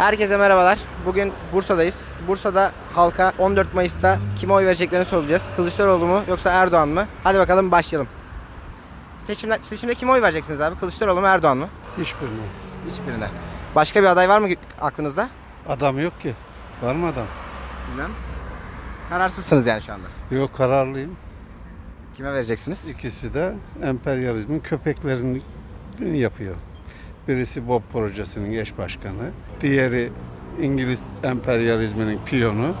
Herkese merhabalar. Bugün Bursa'dayız. Bursa'da halka 14 Mayıs'ta kime oy vereceklerini soracağız. Kılıçdaroğlu mu yoksa Erdoğan mı? Hadi bakalım başlayalım. Seçimler, seçimde kime oy vereceksiniz abi? Kılıçdaroğlu mu Erdoğan mı? Hiçbirine. Hiçbirine. Başka bir aday var mı aklınızda? Adam yok ki. Var mı adam? Bilmem. Kararsızsınız yani şu anda. Yok kararlıyım. Kime vereceksiniz? İkisi de emperyalizmin köpeklerini yapıyor. Birisi Bob projesinin eş başkanı. Diğeri İngiliz emperyalizminin piyonu.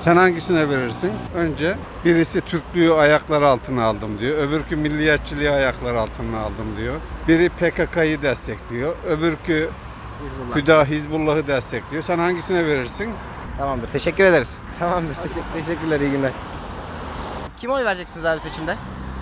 Sen hangisine verirsin? Önce birisi Türklüğü ayaklar altına aldım diyor. Öbürkü milliyetçiliği ayaklar altına aldım diyor. Biri PKK'yı destekliyor. Öbürkü Hizbullah. Hüda Hizbullah'ı destekliyor. Sen hangisine verirsin? Tamamdır. Teşekkür ederiz. Tamamdır. Teşekkür, teşekkürler. iyi günler. Kime oy vereceksiniz abi seçimde?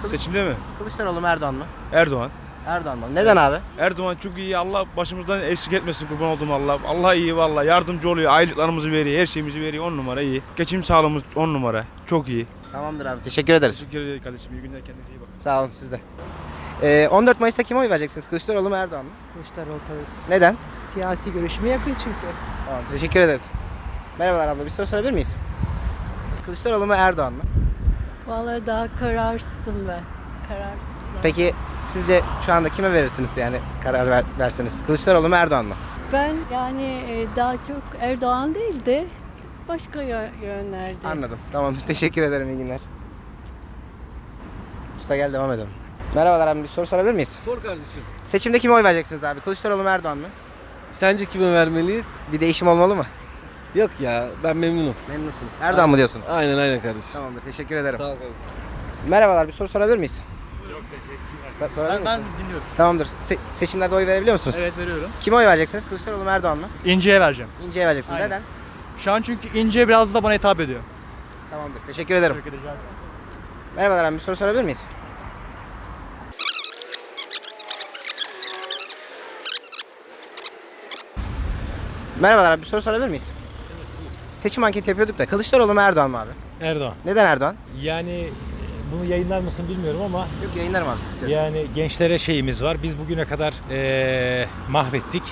Kılıç- Seçimde mi? Kılıçdaroğlu mu Erdoğan mı? Erdoğan. Erdoğan mı? Neden abi? Erdoğan çok iyi. Allah başımızdan eksik etmesin kurban olduğum Allah. Allah iyi valla. Yardımcı oluyor. Aylıklarımızı veriyor. Her şeyimizi veriyor. 10 numara iyi. Geçim sağlığımız 10 numara. Çok iyi. Tamamdır abi. Teşekkür ederiz. Teşekkür ederim kardeşim. İyi günler. Kendinize iyi bakın. Sağ olun siz de. Ee, 14 Mayıs'ta kime oy vereceksiniz? Kılıçdaroğlu mu Erdoğan mı? Kılıçdaroğlu tabii. Neden? Siyasi görüşüme yakın çünkü. Tamam, teşekkür ederiz. Merhabalar abla bir soru sorabilir miyiz? Kılıçdaroğlu mu Erdoğan mı? Vallahi daha kararsızım ben. Kararsızım. Peki sizce şu anda kime verirsiniz yani karar ver, verseniz? Kılıçdaroğlu mu Erdoğan mı? Ben yani e, daha çok Erdoğan değil de başka yö- yönlerde. Anladım. Tamamdır. Teşekkür ederim. İyi günler. Usta gel devam edelim. Merhabalar abi bir soru sorabilir miyiz? Sor kardeşim. Seçimde kime oy vereceksiniz abi? Kılıçdaroğlu mu Erdoğan mı? Sence kime vermeliyiz? Bir değişim olmalı mı? Yok ya ben memnunum. Memnunsunuz. Erdoğan mı diyorsunuz? Aynen aynen kardeşim. Tamamdır. Teşekkür ederim. Sağ ol kardeşim. Merhabalar bir soru sorabilir miyiz? Teşekkürler. sorabilir Ben misin? dinliyorum. Tamamdır. Se- seçimlerde oy verebiliyor musunuz? Evet veriyorum. Kime oy vereceksiniz? Kılıçdaroğlu mu Erdoğan mı? İnce'ye vereceğim. İnce'ye vereceksiniz. Aynen. Neden? Şu an çünkü İnce biraz da bana hitap ediyor. Tamamdır. Teşekkür ederim. Teşekkür ederim. Merhabalar abi bir soru sorabilir miyiz? Merhabalar abi bir soru sorabilir miyiz? Seçim anketi yapıyorduk da Kılıçdaroğlu mu Erdoğan mı abi? Erdoğan. Neden Erdoğan? Yani bunu yayınlar mısın bilmiyorum ama Yok yayınlarım abi sıkıntı yok. yani gençlere şeyimiz var. Biz bugüne kadar eee, mahvettik.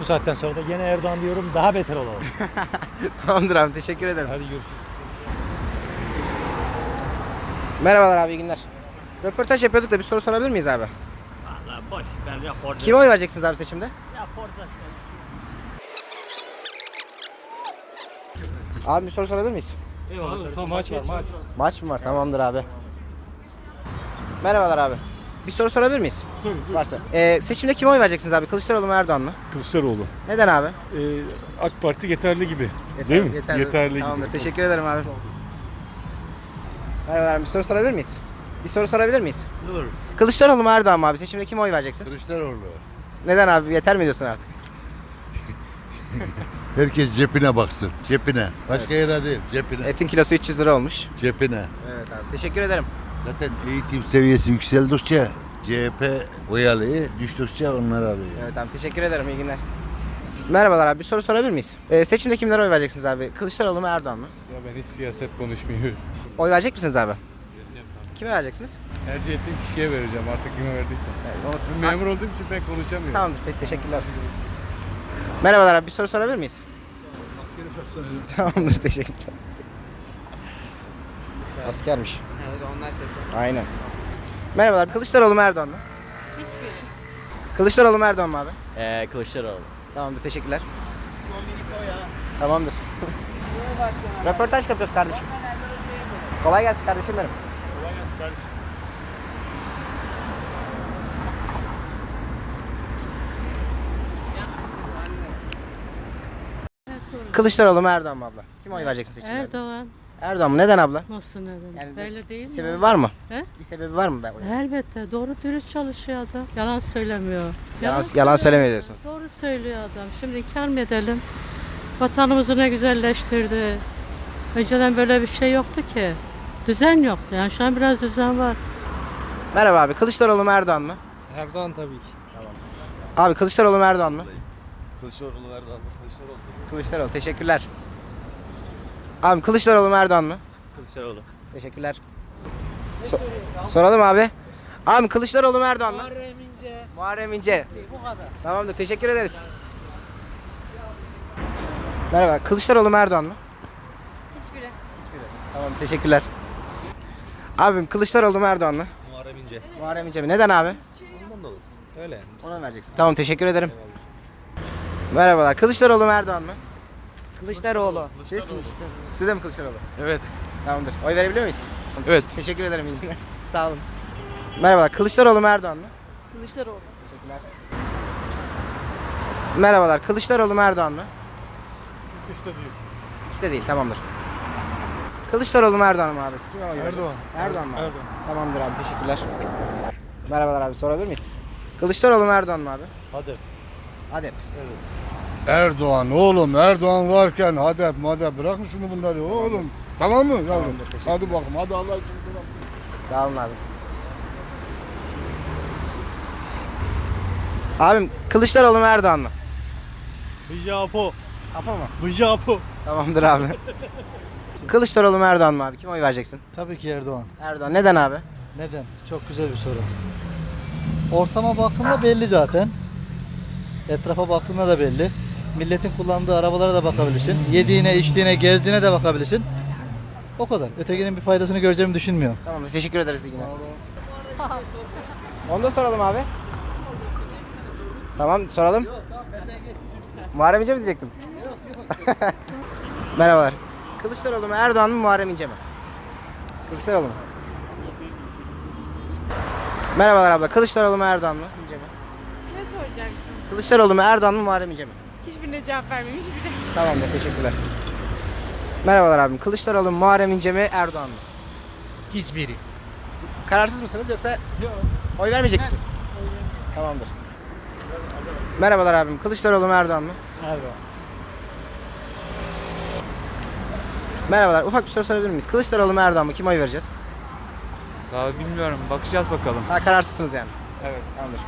Bu saatten sonra da gene Erdoğan diyorum daha beter olalım. Tamamdır abi teşekkür ederim. Hadi görüşürüz. Merhabalar abi iyi günler. Röportaj yapıyorduk da bir soru sorabilir miyiz abi? Valla boş ben raporda. Kime oy vereceksiniz abi seçimde? Abi bir soru sorabilir miyiz? Maç var maç. Maç mı var? Tamamdır abi. Merhabalar abi. Bir soru sorabilir miyiz? Varsa. Ee, seçimde kime oy vereceksiniz abi? Kılıçdaroğlu mu Erdoğan mı? Kılıçdaroğlu. Neden abi? Ee, AK Parti yeterli gibi. Değil mi? Yeterli Tamamdır. gibi. Teşekkür ederim abi. Merhabalar. Bir soru sorabilir miyiz? Bir soru sorabilir miyiz? Dur. Kılıçdaroğlu mu Erdoğan mı abi? Seçimde kime oy vereceksin? Kılıçdaroğlu. Neden abi? Yeter mi diyorsun artık? Herkes cepine baksın. Cepine. Başka yere değil. Cepine. Etin kilosu 300 lira olmuş. Cepine. Evet abi. Teşekkür ederim. Zaten eğitim seviyesi yükseldikçe CHP oy alıyor. Düştükçe onlar alıyor. Evet abi. Teşekkür ederim. İyi günler. Merhabalar abi. Bir soru sorabilir miyiz? Ee, seçimde kimlere oy vereceksiniz abi? Kılıçdaroğlu mu Erdoğan mı? Ya ben hiç siyaset konuşmuyorum. Oy verecek misiniz abi? Kime vereceksiniz? Tercih ettiğim kişiye vereceğim artık kime verdiysem. Evet, onu- Memur olduğum için pek konuşamıyorum. Tamamdır. Peki teşekkürler. Merhabalar abi. Bir soru sorabilir miyiz? Tamamdır. Teşekkürler. Askermiş. Evet onlar şey. Aynen. Merhabalar. Kılıçdaroğlu mu Erdoğan mı? Hiçbiri. Kılıçdaroğlu mu Erdoğan mı abi? Ee, Kılıçdaroğlu. Tamamdır. Teşekkürler. Tamamdır. Röportaj yapıyoruz kardeşim. Kolay gelsin kardeşim benim. Kolay gelsin kardeşim. Kılıçdaroğlu mu Erdoğan mı abla? Kim oy vereceksin seçimlerde? Erdoğan. Erdoğan mı? Neden abla? Nasıl neden? Yani Böyle değil Bir mi? sebebi var mı? He? Bir sebebi var mı? Ben Elbette doğru dürüst çalışıyor adam. Yalan söylemiyor. Yalan, yalan söylemiyor diyorsunuz. Doğru söylüyor adam. Şimdi inkar mı edelim? Vatanımızı ne güzelleştirdi. Önceden böyle bir şey yoktu ki. Düzen yoktu. Yani şu an biraz düzen var. Merhaba abi. Kılıçdaroğlu mu Erdoğan mı? Erdoğan tabii ki. Abi Kılıçdaroğlu mu Erdoğan mı? Kılıçdaroğlu Erdoğan. Kılıçdaroğlu. Kılıçdaroğlu. Teşekkürler. Abi Kılıçdaroğlu mu Erdoğan mı? Kılıçdaroğlu. Teşekkürler. So- soralım abi. Abi Kılıçdaroğlu mu Erdoğan mı? Muharrem İnce. Muharrem İnce. Bu kadar. Tamamdır. Teşekkür ederiz. Merhaba. Kılıçdaroğlu mu Erdoğan mı? Hiçbiri. Tamam teşekkürler. Abim Kılıçdaroğlu mu Erdoğan mı? Muharrem İnce. Muharrem İnce mi? Neden abi? Ondan da olur. Öyle. Ona mı vereceksin? Tamam teşekkür ederim. Merhabalar. Kılıçdaroğlu mu Erdoğan mı? Kılıçdaroğlu. Siz? Siz de mi Kılıçdaroğlu? Evet. Tamamdır. Oy verebiliyor muyuz? Evet. Teşekkür ederim. iyi günler. Sağ olun. Merhabalar. Kılıçdaroğlu mu Erdoğan mı? Kılıçdaroğlu. Teşekkürler. Merhabalar. Kılıçdaroğlu mu Erdoğan mı? İkisi de değil. İkisi de değil. Tamamdır. Kılıçdaroğlu mu Erdoğan mı abi? Kime oy vereceğiz? Erdoğan. Erdoğan mı? abi? Erdoğan. Tamamdır abi. Teşekkürler. Merhabalar abi. Sorabilir miyiz? Kılıçdaroğlu mu Erdoğan mı abi? Hadi. Hadi. Erdoğan oğlum Erdoğan varken hadi hadi bırakın şimdi bunları oğlum. Tamam mı yavrum? Tamamdır, teşekkür Hadi bakalım hadi Allah için. Sağ olun abi. Abim Kılıçdaroğlu mu Erdoğan mı? Japo. Apo mu? Bu Japo. Tamamdır abi. Kılıçdaroğlu mu Erdoğan mı abi? Kime oy vereceksin? Tabii ki Erdoğan. Erdoğan. Neden abi? Neden? Çok güzel bir soru. Ortama baktığında belli zaten. Etrafa baktığında da belli. Milletin kullandığı arabalara da bakabilirsin. Yediğine, içtiğine, gezdiğine de bakabilirsin. O kadar. Ötekinin bir faydasını göreceğimi düşünmüyorum. Tamam teşekkür ederiz yine. Onu da soralım abi. Tamam soralım. Muharrem İnce mi diyecektim? Merhabalar. Kılıçdaroğlu mu Erdoğan mı Muharrem İnce mi? Kılıçdaroğlu mu? Merhabalar abla. Kılıçdaroğlu mu Erdoğan mı? Soracaksın? Kılıçdaroğlu mu Erdoğan mı Muharrem İnce mi? Hiçbirine cevap vermemiş bile. Tamamdır teşekkürler. Merhabalar abim. Kılıçdaroğlu mu Muharrem İnce mi Erdoğan mı? Hiçbiri. Kararsız mısınız yoksa oy vermeyecek misiniz? Tamamdır. Merhabalar abim. Kılıçdaroğlu mu Erdoğan mı? Erdoğan. Merhabalar. Ufak bir soru sorabilir miyiz? Kılıçdaroğlu mu Erdoğan mı? Kime oy vereceğiz? Daha bilmiyorum. Bakacağız bakalım. Ha kararsızsınız yani. Evet. Tamamdır.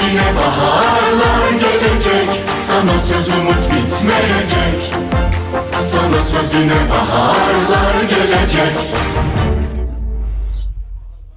Yine baharlar gelecek. Sana söz umut bitmeyecek. Sana söz yine baharlar gelecek